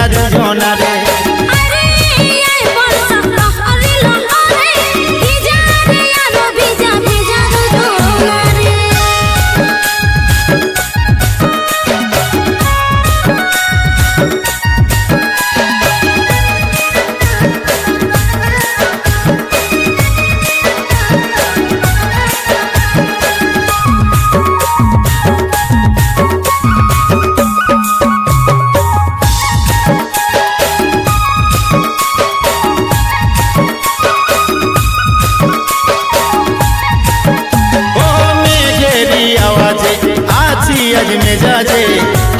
યાદ જો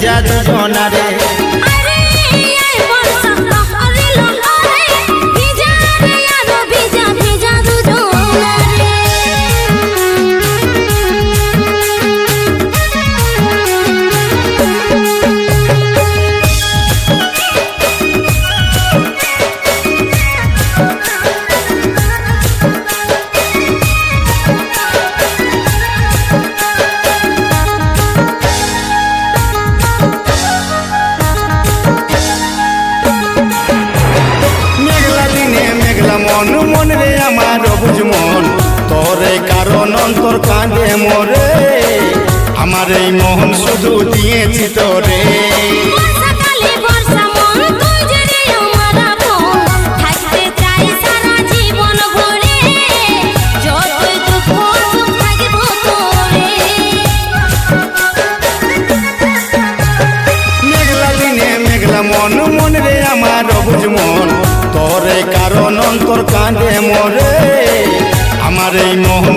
just gonna লাগে মোরে। আমার এই মোহন শুধু দিয়েছি তোরে। মন মন রে আমার অবুজ মন। তোরে কারণ অন্তর কাঁদে মরে। আমার এই মোহন